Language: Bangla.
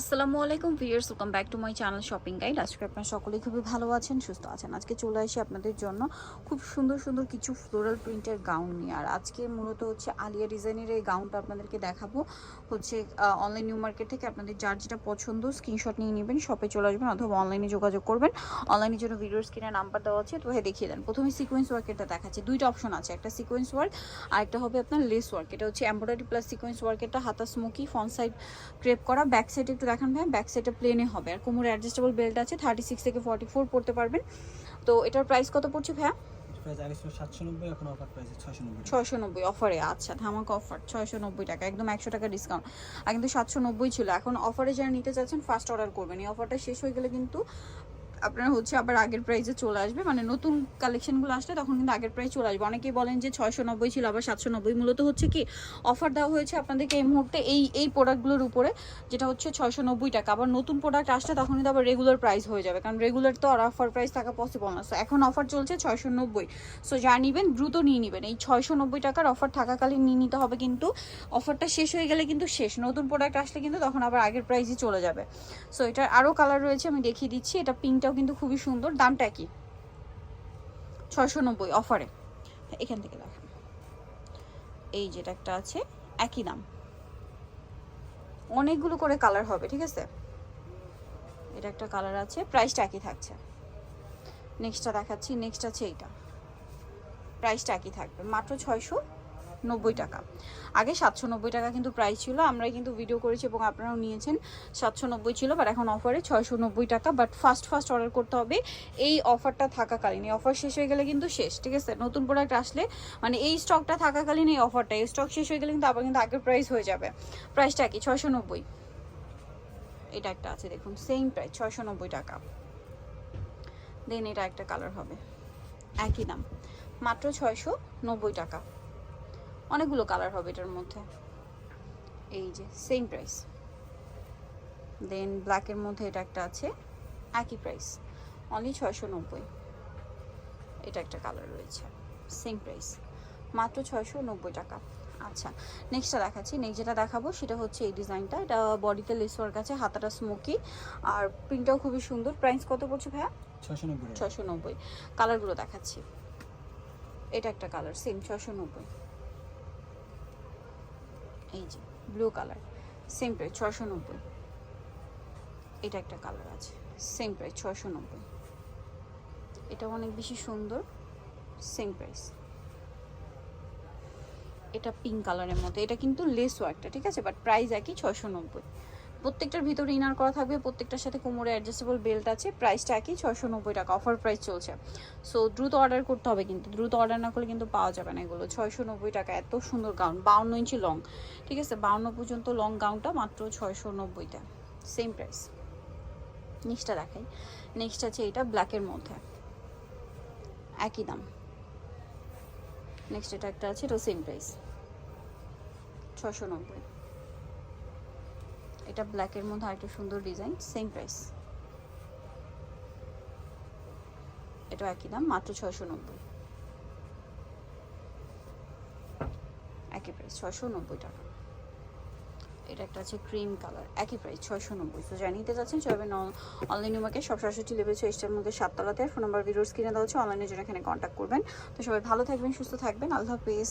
আসসালামু আলাইকুম viewers welcome back to my channel shopping guide আজকে আপনারা সকলেই খুবই ভালো আছেন, সুস্থ আছেন। আজকে চলে আসি আপনাদের জন্য খুব সুন্দর সুন্দর কিছু ফ্লোরাল প্রিন্টের গাউন নিয়ে। আর আজকে মূলত হচ্ছে আলিয়া ডিজাইনের এই গাউনটা আপনাদেরকে দেখাবো। হচ্ছে অনলাইন নিউ মার্কেট থেকে আপনাদের যার যেটা পছন্দ স্ক্রিনশট নিয়ে নেবেন শপে চলে আসবেন অথবা অনলাইনে যোগাযোগ করবেন। অনলাইনের জন্য ভিডিওর স্ক্রিনে নাম্বার দেওয়া আছে, তো ভাই দেখিয়ে দেন। প্রথমে সিকোয়েন্স ওয়ার্কেরটা দেখাচ্ছে। দুইটা অপশন আছে, একটা সিকোয়েন্স ওয়ার্ক আর একটা হবে আপনার লেস ওয়ার্ক এটা হচ্ছে এমব্রয়ডারি প্লাস সিকোয়েন্স ওয়ার্কেরটা হাতা স্মোকি ফ্রন্ট সাইড ক্রেপ করা ব্যাক সাইড দেখান ভাই ব্যাক সাইডটা প্লেনে হবে। আর কোমরে অ্যাডজাস্টেবল বেল্ট আছে থার্টি সিক্স থেকে ফর্টি ফোর পড়তে পারবেন। তো এটার প্রাইস কত পড়ছে ভাইয়া? ছয়শো নব্বই অফারে আচ্ছা ধামাক অফার ছয়শো নব্বই টাকা একদম একশো টাকা ডিসকাউন্ট আর কিন্তু সাতশো নব্বই ছিল এখন অফারে যারা নিতে চাচ্ছেন ফার্স্ট অর্ডার করবেন। এই অফারটা শেষ হয়ে গেলে কিন্তু আপনার হচ্ছে আবার আগের প্রাইসে চলে আসবে। মানে নতুন কালেকশনগুলো আসলে তখন কিন্তু আগের প্রাইস চলে আসবে। অনেকেই বলেন যে ছয়শো নব্বই ছিল, আবার সাতশো নব্বই মূলত হচ্ছে কি অফার দেওয়া হয়েছে আপনাদেরকে এই মুহূর্তে এই এই প্রোডাক্টগুলোর উপরে, যেটা হচ্ছে ছয়শো নব্বই টাকা। আবার নতুন প্রোডাক্ট আসলে তখন কিন্তু আবার রেগুলার প্রাইস হয়ে যাবে। কারণ রেগুলার তো আর অফার প্রাইস থাকা পসিবল না। সো এখন অফার চলছে ছয়শো নব্বই সো যা নিবেন দ্রুত নিয়ে নেবেন। এই ছয়শো নব্বই টাকার অফার থাকাকালীন নিয়ে নিতে হবে কিন্তু অফারটা শেষ হয়ে গেলে কিন্তু শেষ। নতুন প্রোডাক্ট আসলে কিন্তু তখন আবার আগের প্রাইসই চলে যাবে। সো এটার আরও কালার রয়েছে, আমি দেখিয়ে দিচ্ছি। এটা পিঙ্কটাও কিন্তু খুবই সুন্দর, দামটা কি ছয়শো নব্বই অফারে। এখান থেকে দেখেন। এই যেটা একটা আছে, একই দাম। অনেকগুলো করে কালার হবে, ঠিক আছে? এটা একটা কালার আছে, প্রাইসটা একই থাকছে। নেক্সটটা দেখাচ্ছি নেক্সট আছে এইটা। প্রাইসটা একই থাকবে। মাত্র ছয়শো নব্বই টাকা। আগে সাতশো নব্বই টাকা কিন্তু প্রাইস ছিল আমরা কিন্তু ভিডিও করেছি এবং আপনারাও নিয়েছেন। সাতশো নব্বই ছিল বাট এখন অফারে ছয়শো নব্বই টাকা বাট ফার্স্ট ফার্স্ট অর্ডার করতে হবে। এই অফারটা থাকাকালীন, এই অফার শেষ হয়ে গেলে কিন্তু শেষ, ঠিক আছে? নতুন প্রোডাক্ট আসলে মানে এই স্টকটা থাকাকালীন এই অফারটা এই স্টক শেষ হয়ে গেলে কিন্তু আবার কিন্তু আগের প্রাইস হয়ে যাবে। প্রাইসটা কি? ছয়শো নব্বই। এটা একটা আছে, দেখুন সেম প্রাইস ছয়শো নব্বই টাকা। দেন এটা একটা কালার হবে। একই দাম। মাত্র ছয়শো নব্বই টাকা। অনেকগুলো কালার হবে এটার মধ্যে। এই যে সেম প্রাইস দেন ব্ল্যাকের মধ্যে এটা একটা আছে একই প্রাইস অনলি ছয়শো নব্বই। এটা একটা কালার রয়েছে। সেম প্রাইস মাত্র ছয়শো নব্বই টাকা। আচ্ছা নেক্সটটা দেখাচ্ছি। নেক্সট যেটা দেখাবো সেটা হচ্ছে এই ডিজাইনটা এটা বডিতে লেস ওয়ার্ক আছে হাতাটা স্মোকি আর প্রিন্টটাও খুবই সুন্দর। প্রাইস কত পড়ছে ভাইয়া? ছয়শো নব্বই। ছশো নব্বই। কালারগুলো দেখাচ্ছি। এটা একটা কালার সেম ছশো নব্বই। এই যে ব্লু কালার সেম প্রাইস ছশো নব্বই। এটা একটা কালার আছে। সেম প্রাইস ছশো নব্বই। এটা অনেক বেশি সুন্দর সেম প্রাইস এটা পিঙ্ক কালারের মধ্যে এটা কিন্তু লেস ওয়ার্কটা ঠিক আছে? বাট প্রাইস একই ছশো নব্বই। প্রত্যেকটার ভিতরে ইনার করা থাকবে, প্রত্যেকটার সাথে কোমরে অ্যাডজাস্টেবল বেল্ট আছে। প্রাইসটা একই ছশো নব্বই টাকা। অফার প্রাইস চলছে। সো দ্রুত অর্ডার করতে হবে কিন্তু। দ্রুত অর্ডার না করলে কিন্তু পাওয়া যাবে না এগুলো। ছয়শো নব্বই টাকা, এত সুন্দর গাউন বাউন্ন ইঞ্চি লং ঠিক আছে? বাউন্ন পর্যন্ত লং গাউনটা মাত্র ছয়শো নব্বইটা সেম প্রাইস নেক্সটটা দেখাই। নেক্সট আছে এটা ব্ল্যাকের মধ্যে। একই দাম। নেক্সট এটা একটা আছে, এটাও সেম প্রাইস ছশো নব্বই এটা ব্ল্যাকের মধ্যে আরেকটা সুন্দর ডিজাইন সেম প্রাইস এটা একই দাম, মাত্র ছয়শো নব্বই। একই প্রাইস ছয়শো নব্বই টাকা। এটা একটা আছে ক্রিম কালার একই প্রাইস ছয়শো নব্বই। তো জানিয়ে যাচ্ছেন, সবাই অনলাইন মার্কেট সব সরাসরি লেভেল চেষ্টার মধ্যে সাততলাতে ফোন নাম্বার ভিডিওস কিনে দেওয়া হচ্ছে অনলাইনের জন্য এখানে কন্ট্যাক্ট করবেন। তো সবাই ভালো থাকবেন, সুস্থ থাকবেন, আল্লাহ হাফিজ।